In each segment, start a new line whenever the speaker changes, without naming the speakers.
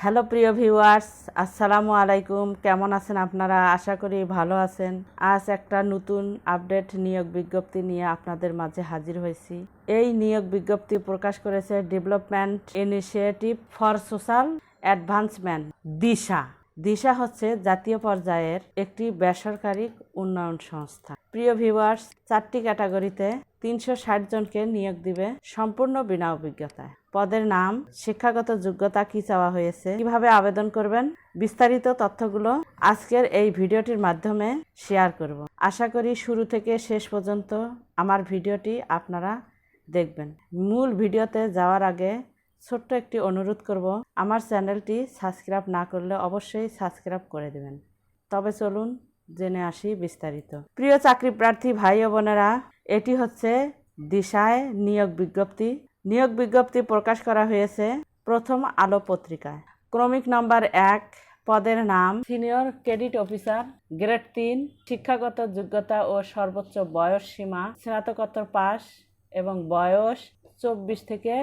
Hello প্রিয় viewers, আসসালামু আলাইকুম। কেমন আছেন আপনারা? আশা করি ভালো আছেন। আজ একটা নতুন আপডেট নিয়োগ বিজ্ঞপ্তি নিয়ে আপনাদের মাঝে হাজির হয়েছি। এই নিয়োগ বিজ্ঞপ্তি প্রকাশ করেছে development initiative for social advancement Disha. Disha হচ্ছে জাতীয় পর্যায়ের একটি বেসরকারি উন্নয়ন সংস্থা। প্রিয় ভিউয়ার্স চারটি ক্যাটাগরিতে তিনশো ষাট জনকে নিয়োগ দিবে সম্পূর্ণ বিনা অভিজ্ঞতায়। পদের নাম, শিক্ষাগত যোগ্যতা কি চাওয়া হয়েছে, কীভাবে আবেদন করবেন, বিস্তারিত তথ্যগুলো আজকের এই ভিডিওটির মাধ্যমে শেয়ার করব। আশা করি শুরু থেকে শেষ পর্যন্ত আমার ভিডিওটি আপনারা দেখবেন। মূল ভিডিওতে যাওয়ার আগে ছোট্ট একটি অনুরোধ করব, আমার চ্যানেলটি সাবস্ক্রাইব না করলে অবশ্যই সাবস্ক্রাইব করে দেবেন। তবে চলুন জেনে আসি বিস্তারিত। প্রিয় চাকরি প্রার্থী ভাই ও বোনেরা, এটি হচ্ছে দিশায় নিয়োগ বিজ্ঞপ্তি। নিয়োগ বিজ্ঞপ্তি প্রকাশ করা হয়েছে প্রথম আলো পত্রিকায়। ক্রমিক নম্বর এক, পদের নাম, সিনিয়র ক্রেডিট অফিসার, গ্রেড তিন, শিক্ষাগত যোগ্যতা ও সর্বোচ্চ বয়স সীমা, স্নাতকোত্তর পাস এবং বয়স চব্বিশ থেকে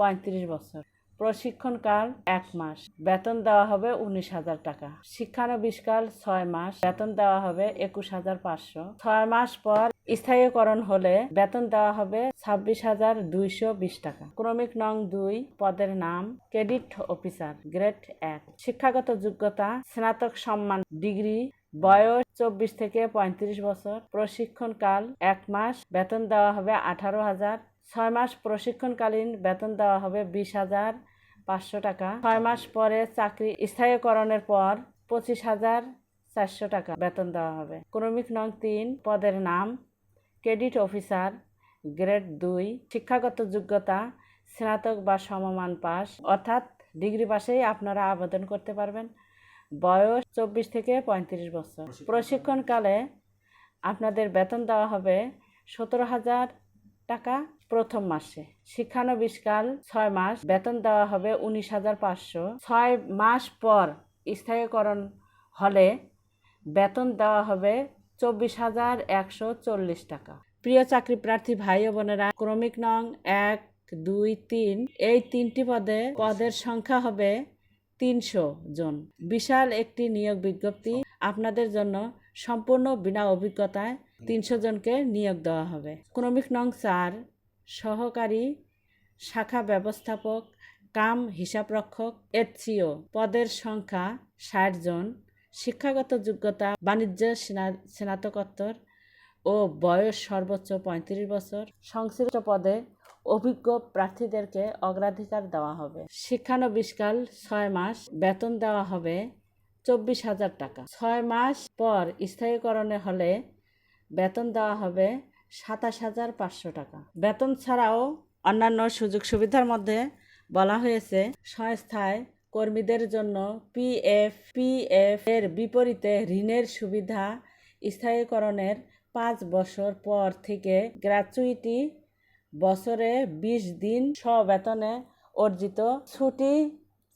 পঁয়ত্রিশ বছর। প্রশিক্ষণকাল এক মাস। বেতন দেওয়া হবে উনিশ হাজার টাকা। শিক্ষানবিষ্কাল ছয় মাস। বেতন দেওয়া হবে একুশ হাজার পাঁচশো। ছয় মাস পর স্থায়ীকরণ হলে বেতন দেওয়া হবে ছাব্বিশ হাজার দুইশো বিশ টাকা। ক্রমিক নং দুই, পদের নাম, ক্রেডিট অফিসার, গ্রেড এক। শিক্ষাগত যোগ্যতা, স্নাতক সম্মান, ডিগ্রি, বয়স চব্বিশ থেকে পঁয়ত্রিশ বছর। প্রশিক্ষণকাল এক মাস। বেতন দেওয়া হবে আঠারো হাজার ছয় মাস প্রশিক্ষণকালীন বেতন দেওয়া হবে বিশ হাজার পাঁচশো টাকা। ছয় মাস পরে চাকরি স্থায়ীকরণের পর পঁচিশ হাজার চারশো টাকা বেতন দেওয়া হবে। ক্রমিক নং তিন পদের নাম ক্রেডিট অফিসার গ্রেড দুই শিক্ষাগত যোগ্যতা স্নাতক বা সমমান পাস। অর্থাৎ ডিগ্রি পাশেই আপনারা আবেদন করতে পারবেন। বয়স চব্বিশ থেকে পঁয়ত্রিশ বছর। প্রশিক্ষণকালে আপনাদের বেতন দেওয়া হবে সতেরো হাজার টাকা। প্রথম মাসে। শিক্ষানবিষ্কাল ছয় মাস, বেতন দেওয়া হবে উনিশ হাজার পাঁচশো। ছয় মাস পর স্থায়ীকরণ হলে বেতন দেওয়া হবে চব্বিশ হাজার একশো চল্লিশ টাকা। প্রিয় চাকরি প্রার্থী ভাই ও বোনেরা, ক্রমিক নং এক, দুই, তিন, এই তিনটি পদে পদের সংখ্যা হবে তিনশো জন। বিশাল একটি নিয়োগ বিজ্ঞপ্তি আপনাদের জন্য সম্পূর্ণ বিনা অভিজ্ঞতায় তিনশো জনকে নিয়োগ দেওয়া হবে। ক্রমিক নং চার সহকারী শাখা ব্যবস্থাপক, কাম হিসাবরক্ষক এচসিও পদের সংখ্যা ষাট জন। শিক্ষাগত যোগ্যতা বাণিজ্য স্নাতকোত্তর ও বয়স সর্বোচ্চ পঁয়ত্রিশ বছর। সংশ্লিষ্ট পদে অভিজ্ঞ প্রার্থীদেরকে অগ্রাধিকার দেওয়া হবে। শিক্ষানবিষ্কাল ছয় মাস। বেতন দেওয়া হবে চব্বিশ হাজার টাকা। ছয় মাস পর স্থায়ীকরণে হলে বেতন দেওয়া হবে সাতাশ হাজার পাঁচশো টাকা। বেতন ছাড়াও অন্যান্য সুযোগ সুবিধার মধ্যে বলা হয়েছে সংস্থায় কর্মীদের জন্য পিএফ পিএফ এর বিপরীতে ঋণের সুবিধা স্থায়ীকরণের পাঁচ বছর পর থেকে গ্র্যাচুইটি বছরে বিশ দিন স্ববেতনে অর্জিত ছুটি,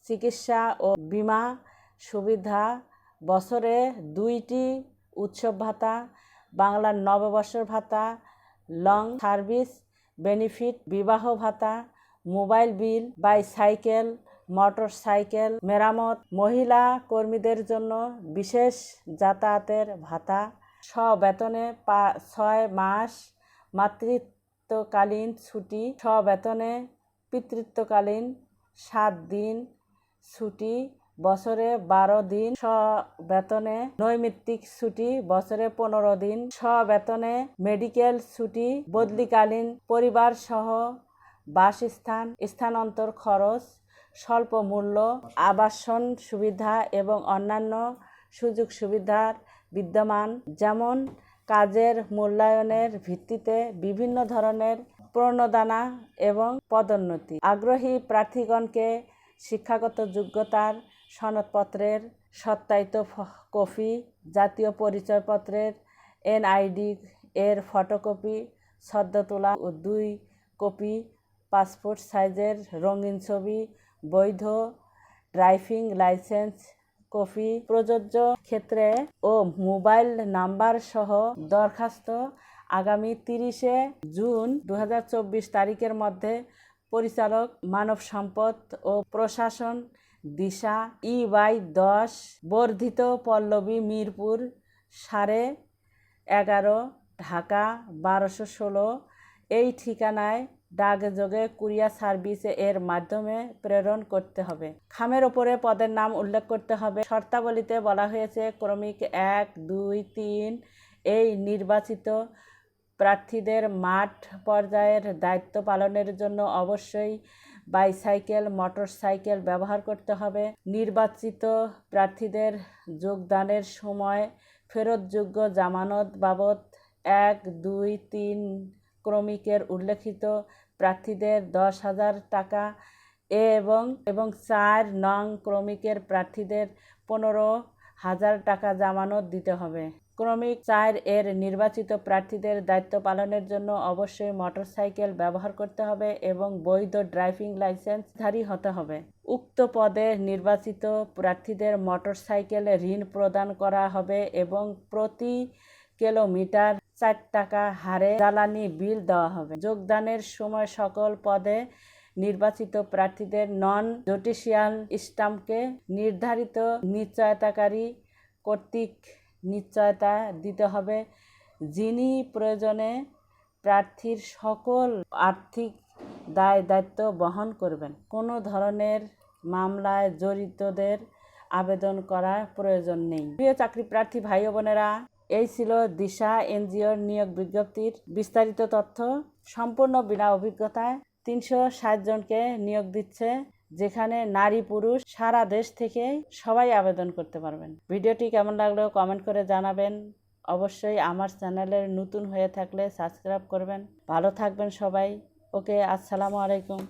চিকিৎসা ও বীমা সুবিধা বছরে দুইটি উৎসব ভাতা বাংলার নববর্ষর ভাতা, লং সার্ভিস, বেনিফিট, বিবাহ ভাতা, mobile bill, bicycle motorcycle মেরামত, মহিলা কর্মীদের জন্য বিশেষ যাতায়াতের ভাতা, স্ববেতনে পা, ছয় মাস মাতৃত্বকালীন ছুটি, স্ববেতনে পিতৃত্বকালীন সাত দিন ছুটি বছরে বারো দিন স্ববেতনে নৈমিত্তিক ছুটি, বছরে পনেরো দিন স্ববেতনে মেডিকেল ছুটি, বদলিকালীন পরিবার সহ বাসস্থান, স্থানান্তর খরচ, স্বল্প মূল্য, আবাসন সুবিধা এবং অন্যান্য সুযোগ সুবিধার বিদ্যমান। যেমন কাজের মূল্যায়নের ভিত্তিতে বিভিন্ন ধরনের প্রণোদানা এবং পদোন্নতি। আগ্রহী প্রার্থীগণকে শিক্ষাগত যোগ্যতার সনদপত্রের সত্যায়িত কপি, জাতীয় পরিচয়পত্রের এনআইডি, এর ফটোকপি সদ্য তোলা ও দুই কপি, পাসপোর্ট সাইজের রঙিন ছবি, বৈধ ড্রাইভিং লাইসেন্স, কপি, প্রযোজ্য ক্ষেত্রে ও মোবাইল নাম্বার সহ দরখাস্ত আগামী তিরিশে জুন দু হাজার চব্বিশ তারিখের মধ্যে পরিচালক মানব সম্পদ ও প্রশাসন দিশা ই বাই দশ, বর্ধিত পল্লবী মিরপুর, সাড়ে এগারো, ঢাকা বারোশো ষোলো। এই ঠিকানায় ডাকযোগে কুরিয়ার সার্ভিস এর মাধ্যমে প্রেরণ করতে হবে। খামের ওপরে পদের নাম উল্লেখ করতে হবে। শর্তাবলীতে বলা হয়েছে, ক্রমিক এক, দুই, তিন এই নির্বাচিত প্রার্থীদের মাঠ পর্যায়ের দায়িত্ব পালনের জন্য অবশ্যই বাইসাইকেল, মোটরসাইকেল ব্যবহার করতে হবে। নির্বাচিত প্রার্থীদের যোগদানের সময় ফেরতযোগ্য জামানত বাবদ এক, দুই, তিন ক্রমিকের উল্লেখিত প্রার্থীদের দশ হাজার টাকা এবং এবং চার নং ক্রমিকের প্রার্থীদের পনেরো হাজার টাকা জামানত দিতে হবে। ক্রমিক চার এর নির্বাচিত প্রার্থীদের দায়িত্ব পালনের জন্য অবশ্যই মোটরসাইকেল ব্যবহার করতে হবে এবং বৈধ ড্রাইভিং লাইসেন্সধারী হতে হবে। উক্ত পদে নির্বাচিত প্রার্থীদের মোটরসাইকেলে ঋণ প্রদান করা হবে এবং প্রতি কিলোমিটার চার টাকা হারে জ্বালানি বিল দেওয়া হবে। যোগদানের সময় সকল পদে নির্বাচিত প্রার্থীদের নন জুডিশিয়াল স্টাম্পকে নির্ধারিত নিশ্চয়তাকারী কর্তৃক নিশ্চয়তা দিতে হবে, যিনি প্রয়োজনে প্রার্থীর সকল আর্থিক দায় দায়িত্ব বহন করবেন। কোনো ধরনের মামলায় জড়িতদের আবেদন করার প্রয়োজন নেই। প্রিয় চাকরি প্রার্থী ভাই বোনেরা, এই ছিল দিশা এনজিওর নিয়োগ বিজ্ঞপ্তির বিস্তারিত তথ্য। সম্পূর্ণ বিনা অভিজ্ঞতায় তিনশো ষাট জনকে নিয়োগ দিচ্ছে, যেখানে নারী পুরুষ সারা দেশ থেকে সবাই আবেদন করতে পারবেন। ভিডিওটি কেমন লাগল কমেন্ট করে জানাবেন। অবশ্যই আমার চ্যানেলের নতুন হয়ে থাকলে সাবস্ক্রাইব করবেন। ভালো থাকবেন সবাই। ওকে, আসসালামু আলাইকুম।